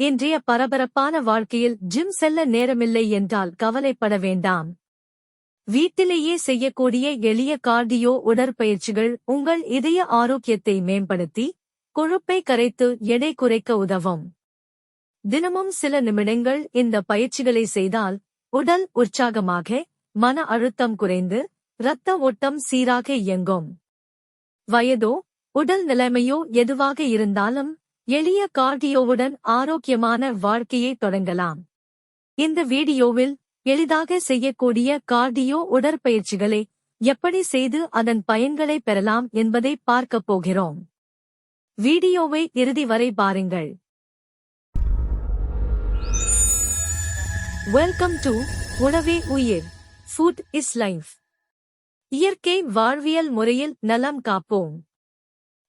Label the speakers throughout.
Speaker 1: இன்றைய பரபரப்பான வாழ்க்கையில் ஜிம் செல்ல நேரமில்லை என்றால் கவலைப்பட வேண்டாம். வீட்டிலேயே செய்யக்கூடிய எளிய கார்டியோ உடற்பயிற்சிகள் உங்கள் இதய ஆரோக்கியத்தை மேம்படுத்தி கொழுப்பை கரைத்து எடை குறைக்க உதவும். தினமும் சில நிமிடங்கள் இந்த பயிற்சிகளை செய்தால் உடல் உற்சாகமாக மன அழுத்தம் குறைந்து இரத்த ஓட்டம் சீராக இயங்கும். வயதோ உடல் நிலைமையோ எதுவாக இருந்தாலும் எளிய கார்டியோவுடன் ஆரோக்கியமான வாழ்க்கையை தொடங்கலாம். இந்த வீடியோவில் எளிதாக செய்யக்கூடிய கார்டியோ உடற்பயிற்சிகளை எப்படி செய்து அதன் பயன்களை பெறலாம் என்பதை பார்க்கப் போகிறோம். வீடியோவை இறுதி வரை பாருங்கள். வெல்கம் டு உணவே உயிர் ஃபுட் இஸ் லைஃப் இயற்கை வாழ்வியல் முறையில் நலம் காப்போம்.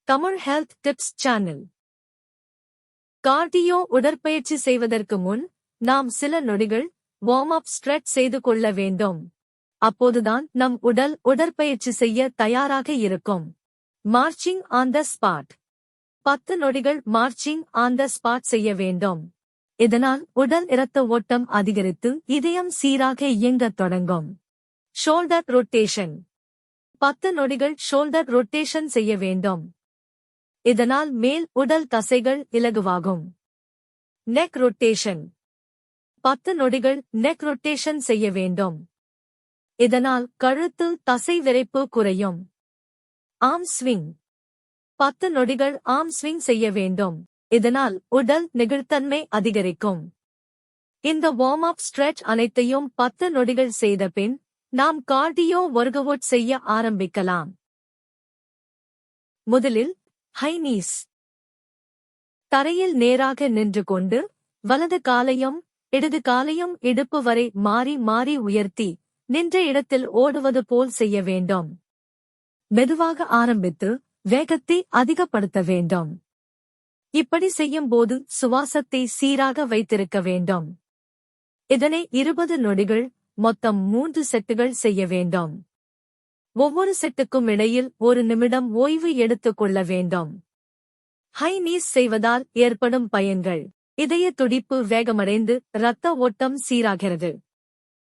Speaker 1: Tamil health tips channel. Cardio உடற்பயிற்சி செய்வதற்கு முன் நாம் சில நொடிகள் வார்ம் அப் ஸ்ட்ரெச் செய்து கொள்ள வேண்டும். அப்போதுதான் நம் உடல் உடற்பயிற்சி செய்ய தயாராக இருக்கும். மார்ச்சிங் ஆன் த ஸ்பாட் பத்து நொடிகள் மார்ச்சிங் ஆன் த ஸ்பாட் செய்ய வேண்டும். இதனால் உடல் இரத்த ஓட்டம் அதிகரித்து இதயம் சீராக இயங்கத் தொடங்கும். ஷோல்டர் ரொட்டேஷன் பத்து நொடிகள் ஷோல்டர் ரொட்டேஷன் செய்ய வேண்டும். இதனால் மேல் உடல் தசைகள் இலகுவாகும். நெக் ரொட்டேஷன் பத்து நொடிகள் நெக் ரொட்டேஷன் செய்ய வேண்டும். இதனால் கழுத்து தசை விரைப்பு குறையும். ஆம் ஸ்விங் பத்து நொடிகள் ஆம் ஸ்விங் செய்ய வேண்டும். இதனால் உடல் நெகிழ்த்தன்மை அதிகரிக்கும். இந்த வார்ம் அப் ஸ்ட்ரெச் அனைத்தையும் பத்து நொடிகள் செய்த பின் நாம் கார்டியோ ஒர்கவுட் செய்ய ஆரம்பிக்கலாம். முதலில் ஹை நீஸ் தரையில் நேராக நின்று கொண்டு வலது காலையும் இடது காலையும் இடுப்பு வரை மாறி மாறி உயர்த்தி நின்ற இடத்தில் ஓடுவது போல் செய்ய வேண்டும். மெதுவாக ஆரம்பித்து வேகத்தை அதிகப்படுத்த வேண்டும். இப்படி செய்யும்போது சுவாசத்தை சீராக வைத்திருக்க வேண்டும். இதனை இருபது நொடிகள் மொத்தம் மூன்று செட்டுகள் செய்ய வேண்டும். ஒவ்வொரு செட்டுக்கும் இடையில் ஒரு நிமிடம் ஓய்வு எடுத்துக் கொள்ள வேண்டும். ஹை நீஸ் செய்வதால் ஏற்படும் பயன்கள். இதய துடிப்பு வேகமடைந்து இரத்த ஓட்டம் சீராகிறது.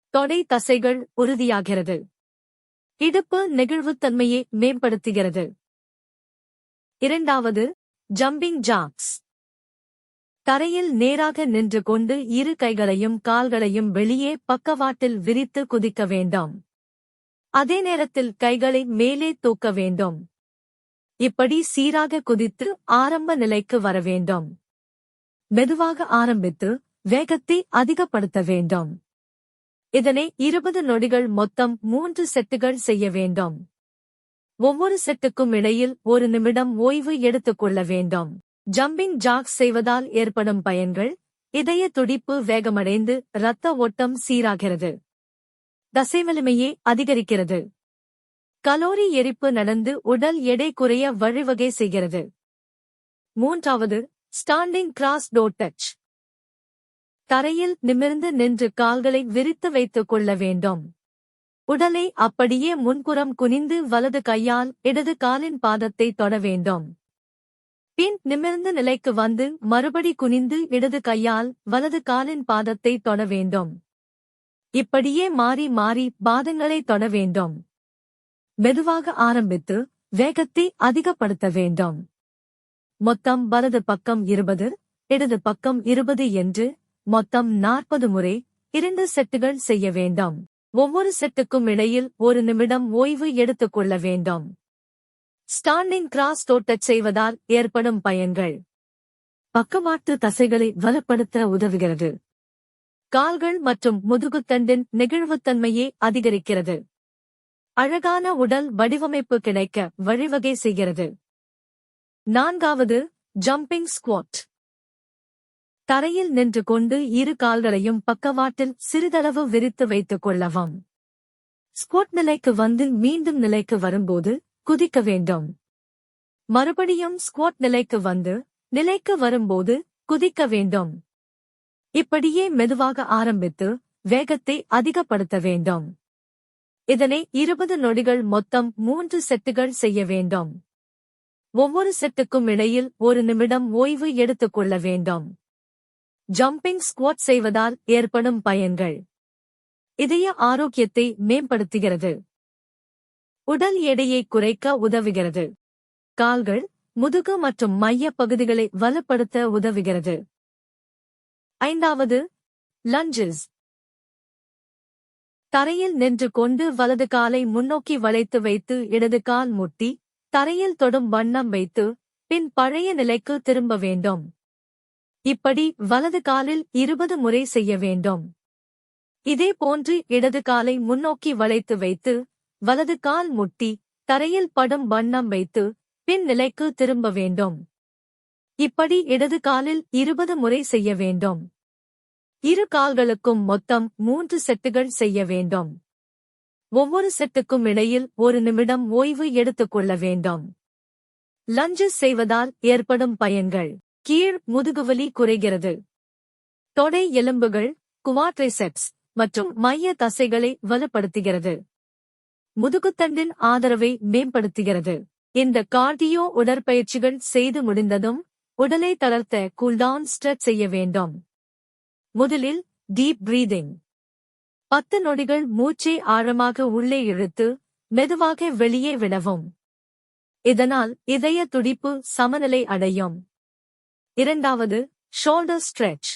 Speaker 1: தொடை தசைகள் உறுதியாகிறது. இடுப்பு நெகிழ்வுத்தன்மையை மேம்படுத்துகிறது. இரண்டாவது ஜம்பிங் ஜாக்ஸ் தரையில் நேராக நின்று கொண்டு இரு கைகளையும் கால்களையும் வெளியே பக்கவாட்டில் விரித்து குதிக்க வேண்டாம். அதே நேரத்தில் கைகளை மேலே தூக்க வேண்டும். இப்படி சீராக குதித்து ஆரம்ப நிலைக்கு வர வேண்டும். மெதுவாக ஆரம்பித்து வேகத்தை அதிகப்படுத்த வேண்டும். இதனை இருபது நொடிகள் மொத்தம் மூன்று செட்டுகள் செய்ய வேண்டும். ஒவ்வொரு செட்டுக்கும் இடையில் ஒரு நிமிடம் ஓய்வு எடுத்துக் கொள்ள வேண்டும். ஜம்பிங் ஜாக்ஸ் செய்வதால் ஏற்படும் பயன்கள் இதய துடிப்பு வேகமடைந்து இரத்த ஓட்டம் சீராகிறது. தசைவலிமையே அதிகரிக்கிறது. கலோரி எரிப்பு நடந்து உடல் எடை குறைய வழிவகை செய்கிறது. மூன்றாவது ஸ்டாண்டிங் கிராஸ் டோ டச் தரையில் நிமிர்ந்து நின்று கால்களை விரித்து வைத்துக் கொள்ள வேண்டும். உடலை அப்படியே முன்புறம் குனிந்து வலது கையால் இடது காலின் பாதத்தை தொட வேண்டும். பின் நிமிர்ந்த நிலைக்கு வந்து மறுபடி குனிந்து இடது கையால் வலது காலின் பாதத்தை தொட வேண்டும். இப்படியே மாறி மாறி பாதங்களை தொட வேண்டும். மெதுவாக ஆரம்பித்து வேகத்தை அதிகப்படுத்த வேண்டும். மொத்தம் வலது பக்கம் இருபது இடது பக்கம் இருபது என்று மொத்தம் நாற்பது முறை இரண்டு செட்டுகள் செய்ய வேண்டும். ஒவ்வொரு செட்டுக்கும் இடையில் ஒரு நிமிடம் ஓய்வு எடுத்துக் கொள்ள வேண்டும். ஸ்டாண்டிங் கிராஸ் தோட்டச் செய்வதால் ஏற்படும் பயன்கள். பக்கவாட்டு தசைகளை வலுப்படுத்த உதவுகிறது. கால்கள் மற்றும் முதுகுத்தண்டின் நெகிழ்வுத்தன்மையை அதிகரிக்கிறது. அழகான உடல் வடிவமைப்பு கிடைக்க வழிவகை செய்கிறது. நான்காவது ஜம்பிங் ஸ்குவாட் தரையில் நின்று கொண்டு இரு கால்களையும் பக்கவாட்டில் சிறிதளவு விரித்து வைத்துக் கொள்ளவும். ஸ்குவாட் நிலைக்கு வந்து மீண்டும் நிலைக்கு வரும்போது குதிக்க வேண்டும். மறுபடியும் ஸ்குவாட் நிலைக்கு வந்து நிலைக்கு வரும்போது குதிக்க வேண்டும். இப்படியே மெதுவாக ஆரம்பித்து வேகத்தை அதிகப்படுத்த வேண்டும். இதனை இருபது நொடிகள் மொத்தம் மூன்று செட்டுகள் செய்ய வேண்டும். ஒவ்வொரு செட்டுக்கும் இடையில் ஒரு நிமிடம் ஓய்வு எடுத்துக் கொள்ள வேண்டும். ஜம்பிங் ஸ்குவாட் செய்வதால் ஏற்படும் பயன்கள். இதய ஆரோக்கியத்தை மேம்படுத்துகிறது. உடல் எடையை குறைக்க உதவுகிறது. கால்கள் முதுகு மற்றும் மைய பகுதிகளை வலுப்படுத்த உதவுகிறது. ஐந்தாவது லஞ்சஸ் தரையில் நின்று கொண்டு வலது காலை முன்னோக்கி வளைத்து வைத்து இடது கால் முட்டி தரையில் தொடும் வண்ணம் வைத்து பின் பழைய நிலைக்கு திரும்ப வேண்டும். இப்படி வலது காலில் இருபது முறை செய்ய வேண்டும். இதே போன்று இடது காலை முன்னோக்கி வளைத்து வைத்து வலது கால் முட்டி தரையில் படும் வண்ணம் வைத்து பின் நிலைக்கு திரும்ப வேண்டும். இப்படி இடது காலில் இருபது முறை செய்ய வேண்டும். இரு கால்களுக்கும் மொத்தம் மூன்று செட்டுகள் செய்ய வேண்டும். ஒவ்வொரு செட்டுக்கும் இடையில் ஒரு நிமிடம் ஓய்வு எடுத்துக்கொள்ள வேண்டும். லஞ்சஸ் செய்வதால் ஏற்படும் பயன்கள். கீழ் முதுகுவலி குறைகிறது. தொடை எலும்புகள் குவாட்ரிசெப்ஸ் மற்றும் மைய தசைகளை வலுப்படுத்துகிறது. முதுகுத்தண்டின் ஆதரவை மேம்படுத்துகிறது. இந்த கார்டியோ உடற்பயிற்சிகள் செய்து முடிந்ததும் உடலை தளர்த்த கூல்டவுன் ஸ்ட்ரெச் செய்ய வேண்டும். முதலில் டீப் பிரீதிங் பத்து நொடிகள் மூச்சை ஆழமாக உள்ளே இழுத்து மெதுவாக வெளியே விடவும். இதனால் இதய துடிப்பு சமநிலை அடையும். இரண்டாவது ஷோல்டர் ஸ்ட்ரெச்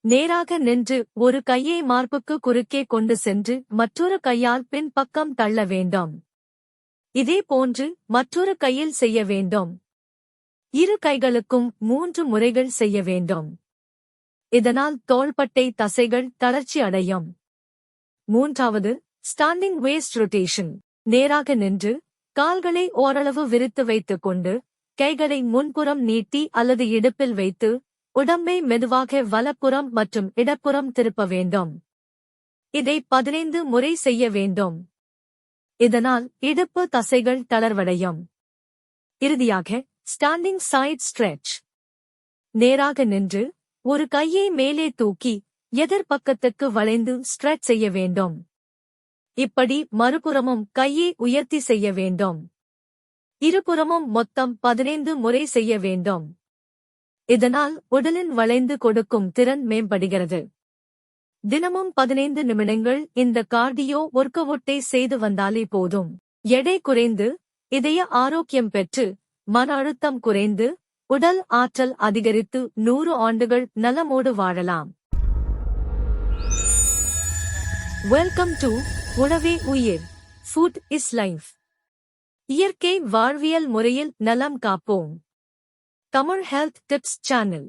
Speaker 1: நேராக நின்று ஒரு கையை மார்புக்கு குறுக்கே கொண்டு சென்று மற்றொரு கையால் பின் பக்கம் தள்ள வேண்டும். இதே போன்று மற்றொரு கையில் செய்ய வேண்டும். இரு கைகளுக்கும் மூன்று முறைகள் செய்ய வேண்டும். இதனால் தோள்பட்டை தசைகள் தளர்ச்சி அடையும். மூன்றாவது ஸ்டாண்டிங் வேஸ்ட் ரொட்டேஷன் நேராக நின்று கால்களை ஓரளவு விரித்து வைத்துக் கொண்டு கைகளை முன்புறம் நீட்டி அல்லது இடுப்பில் வைத்து உடம்பை மெதுவாக வலப்புறம் மற்றும் இடப்புறம் திருப்ப வேண்டும். இதை பதினைந்து முறை செய்ய வேண்டும். இதனால் இடுப்பு தசைகள் தளர்வடையும். இறுதியாக ஸ்டாண்டிங் சைட் ஸ்ட்ரெச் நேராக நின்று ஒரு கையை மேலே தூக்கி எதிர்பக்கத்துக்கு வளைந்து ஸ்ட்ரெச் செய்ய வேண்டும். இப்படி மறுபுறமும் கையை உயர்த்தி செய்ய வேண்டும். இருபுறமும் மொத்தம் பதினைந்து முறை செய்ய வேண்டும். இதனால் உடலின் வளைந்து கொடுக்கும் திறன் மேம்படுகிறது. தினமும் பதினைந்து நிமிடங்கள் இந்த கார்டியோ ஒர்க்கவுட்டை செய்து வந்தாலே போதும். எடை குறைந்து இதய ஆரோக்கியம் பெற்று மன அழுத்தம் குறைந்து உடல் ஆற்றல் அதிகரித்து நூறு ஆண்டுகள் நலமோடு வாழலாம். வெல்கம் டு உணவே உயிர். ஃபுட் இஸ் லைஃப் இயற்கை வாழ்வியல் முறையில் நலம் காப்போம். Tamil health tips channel.